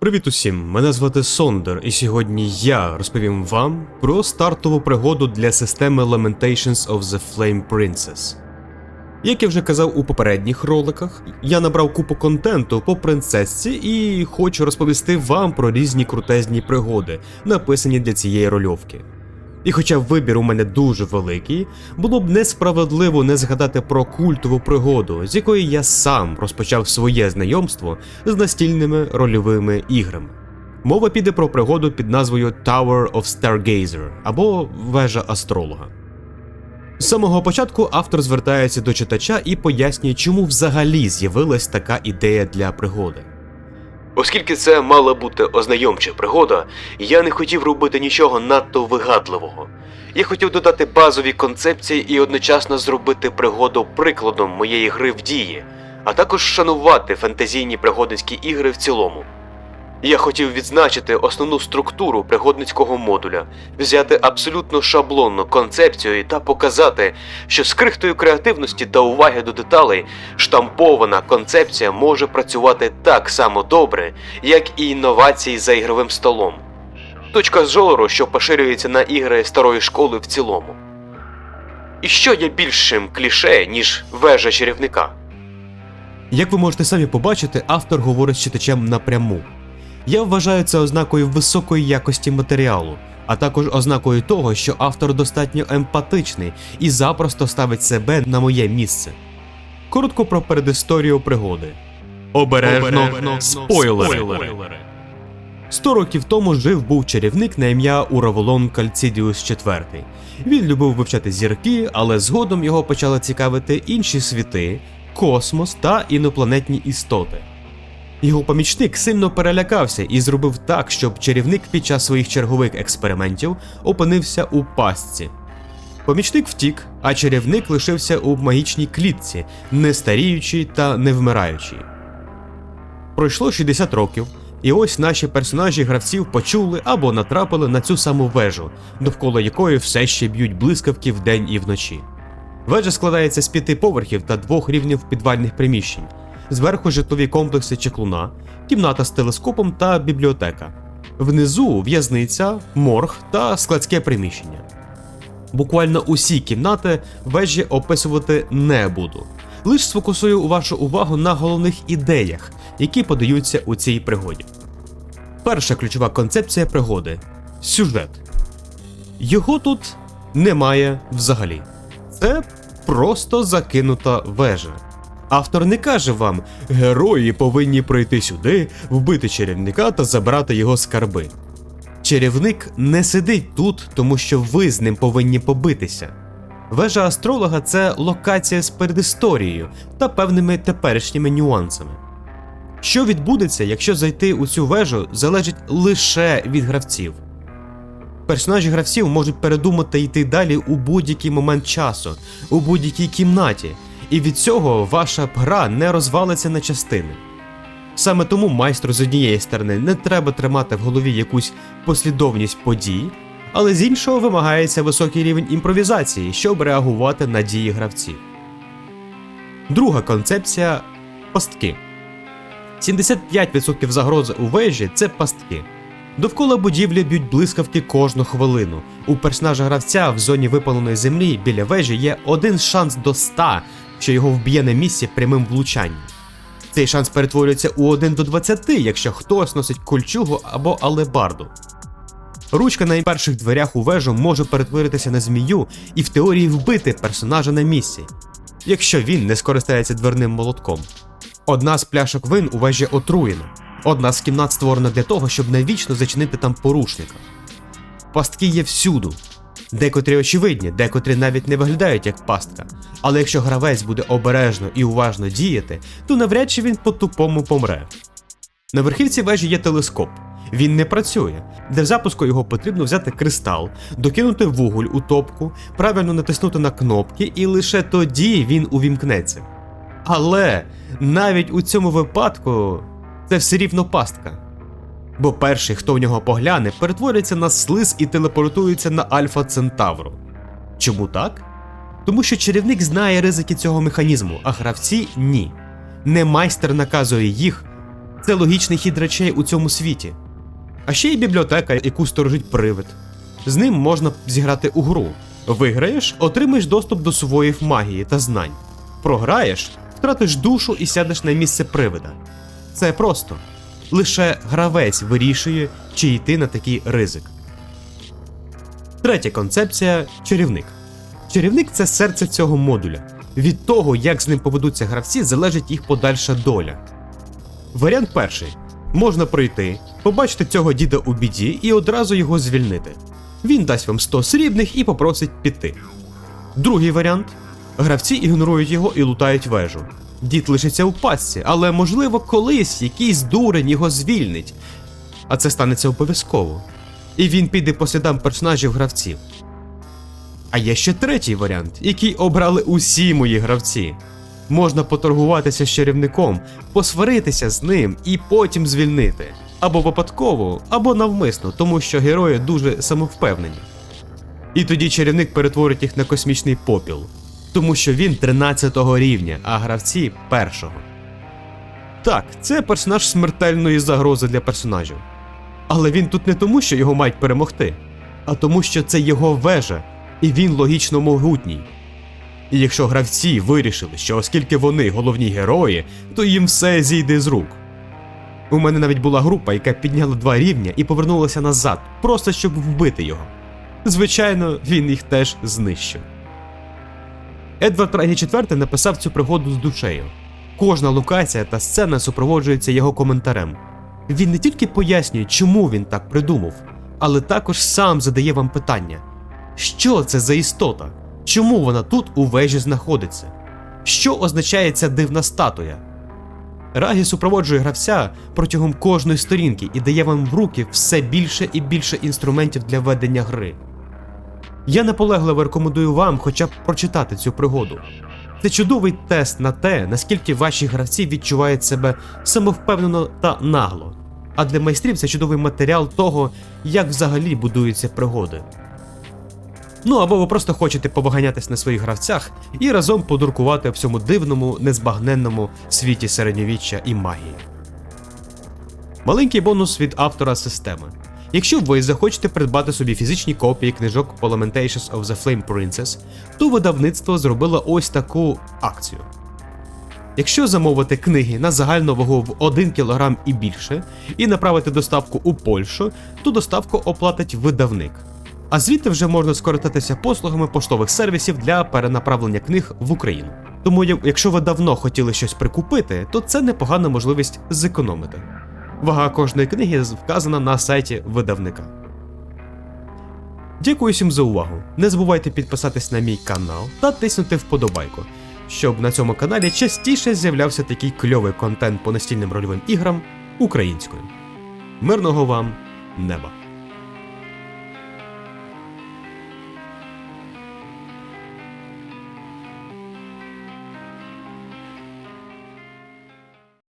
Привіт усім! Мене звати Сондер, і сьогодні я розповім вам про стартову пригоду для системи Lamentations of the Flame Princess. Як я вже казав у попередніх роликах, я набрав купу контенту по принцесці і хочу розповісти вам про різні крутезні пригоди, написані для цієї рольовки. І хоча вибір у мене дуже великий, було б несправедливо не згадати про культову пригоду, з якої я сам розпочав своє знайомство з настільними рольовими іграми. Мова піде про пригоду під назвою Tower of Stargazer або Вежа Астролога. З самого початку автор звертається до читача і пояснює, чому взагалі з'явилась така ідея для пригоди. Оскільки це мала бути ознайомча пригода, я не хотів робити нічого надто вигадливого. Я хотів додати базові концепції і одночасно зробити пригоду прикладом моєї гри в дії, а також шанувати фентезійні пригодницькі ігри в цілому. Я хотів відзначити основну структуру пригодницького модуля, взяти абсолютно шаблонну концепцію та показати, що з крихтою креативності та уваги до деталей штампована концепція може працювати так само добре, як і інновації за ігровим столом. Точка зору, що поширюється на ігри старої школи в цілому. І що є більшим кліше, ніж вежа чарівника? Як ви можете самі побачити, автор говорить з читачем напряму. Я вважаю це ознакою високої якості матеріалу, а також ознакою того, що автор достатньо емпатичний і запросто ставить себе на моє місце. Коротко про передісторію пригоди. Обережно, спойлери. Сто років тому жив був чарівник на ім'я Ураволон Кальцидіус IV. Він любив вивчати зірки, але згодом його почали цікавити інші світи, космос та інопланетні істоти. Його помічник сильно перелякався і зробив так, щоб чарівник під час своїх чергових експериментів опинився у пастці. Помічник втік, а чарівник лишився у магічній клітці, не старіючий та не вмираючий. Пройшло 60 років, і ось наші персонажі гравців почули або натрапили на цю саму вежу, довкола якої все ще б'ють блискавки вдень і вночі. Вежа складається з п'яти поверхів та двох рівнів підвальних приміщень зверху житлові комплекси чеклуна, кімната з телескопом та бібліотека. Внизу в'язниця, морг та складське приміщення. Буквально усі кімнати вежі описувати не буду. Лиш сфокусую вашу увагу на головних ідеях, які подаються у цій пригоді. Перша ключова концепція пригоди сюжет. Його тут немає взагалі. Це просто закинута вежа. Автор не каже вам, герої повинні пройти сюди, вбити чарівника та забрати його скарби. Чарівник не сидить тут, тому що ви з ним повинні побитися. Вежа астролога це локація з передісторією та певними теперішніми нюансами. Що відбудеться, якщо зайти у цю вежу, залежить лише від гравців. Персонажі гравців можуть передумати йти далі у будь-який момент часу, у будь-якій кімнаті, і від цього ваша гра не розвалиться на частини. Саме тому майстру з однієї сторони не треба тримати в голові якусь послідовність подій, але з іншого вимагається високий рівень імпровізації, щоб реагувати на дії гравців. Друга концепція пастки. 75% загрози у вежі це пастки. Довкола будівлі б'ють блискавки кожну хвилину. У персонажа гравця в зоні випаленої землі біля вежі є один шанс до 100, що його вб'є на місці прямим влучанням. Цей шанс перетворюється у 1 до 20, якщо хтось носить кольчугу або алебарду. Ручка на перших дверях у вежу може перетворитися на змію і в теорії вбити персонажа на місці, якщо він не скористається дверним молотком. Одна з пляшок вин у вежі отруєна, одна з кімнат створена для того, щоб навічно зачинити там порушника. Пастки є всюду. Декотрі очевидні, декотрі навіть не виглядають як пастка. Але якщо гравець буде обережно і уважно діяти, то навряд чи він по-тупому помре. На верхівці вежі є телескоп. Він не працює. Для запуску його потрібно взяти кристал, докинути вуголь у топку, правильно натиснути на кнопки, і лише тоді він увімкнеться. Але навіть у цьому випадку це все рівно пастка. Бо перший, хто в нього погляне, перетворюється на слиз і телепортується на Альфа Центавру. Чому так? Тому що чарівник знає ризики цього механізму, а гравці ні. Не майстер наказує їх, Це логічний хід речей у цьому світі. А ще є бібліотека, яку сторожить привид. З ним можна зіграти у гру. Виграєш, отримаєш доступ до своїх магії та знань. Програєш, втратиш душу і сядеш на місце привида. Це просто. Лише гравець вирішує, чи йти на такий ризик. Третя концепція чарівник. Чарівник це серце цього модуля. Від того, як з ним поведуться гравці, залежить їх подальша доля. Варіант перший: можна пройти, побачити цього діда у біді і одразу його звільнити. Він дасть вам 100 срібних і попросить піти. Другий варіант: гравці ігнорують його і лутають вежу. Дід лишиться у пастці, але можливо колись якийсь дурень його звільнить. А це станеться обов'язково. І він піде по слідам персонажів гравців. А є ще третій варіант, який обрали усі мої гравці. Можна поторгуватися з чарівником, посваритися з ним і потім звільнити. Або випадково, або навмисно, тому що герої дуже самовпевнені. І тоді чарівник перетворить їх на космічний попіл, тому що він 13 рівня, а гравці першого. Так, це персонаж смертельної загрози для персонажів. Але він тут не тому, що його мають перемогти, а тому, що це його вежа, і він логічно могутній. І якщо гравці вирішили, що оскільки вони головні герої, то їм все зійде з рук. У мене навіть була група, яка підняла два рівня і повернулася назад, просто щоб вбити його. Звичайно, він їх теж знищив. Едвард Рагі IV написав цю пригоду з душею. Кожна локація та сцена супроводжується його коментарем. Він не тільки пояснює, чому він так придумав, але також сам задає вам питання: що це за істота? Чому вона тут у вежі знаходиться? Що означає ця дивна статуя? Рагі супроводжує гравця протягом кожної сторінки і дає вам в руки все більше і більше інструментів для ведення гри. Я наполегливо рекомендую вам хоча б прочитати цю пригоду. Це чудовий тест на те, наскільки ваші гравці відчувають себе самовпевнено та нагло. А для майстрів це чудовий матеріал того, як взагалі будуються пригоди. Ну або ви просто хочете побаганятись на своїх гравцях і разом подуркувати в цьому дивному, незбагненному світі середньовіччя і магії. Маленький бонус від автора системи. Якщо ви захочете придбати собі фізичні копії книжок Lamentations of the Flame Princess, то видавництво зробило ось таку акцію. Якщо замовити книги на загальну вагу в 1 кг і більше і направити доставку у Польщу, то доставку оплатить видавник. А звідти вже можна скористатися послугами поштових сервісів для перенаправлення книг в Україну. Тому, якщо ви давно хотіли щось прикупити, то це непогана можливість зекономити. Вага кожної книги вказана на сайті видавника. Дякую всім за увагу. Не забувайте підписатись на мій канал та тиснути вподобайку, щоб на цьому каналі частіше з'являвся такий кльовий контент по настільним рольовим іграм українською. Мирного вам неба!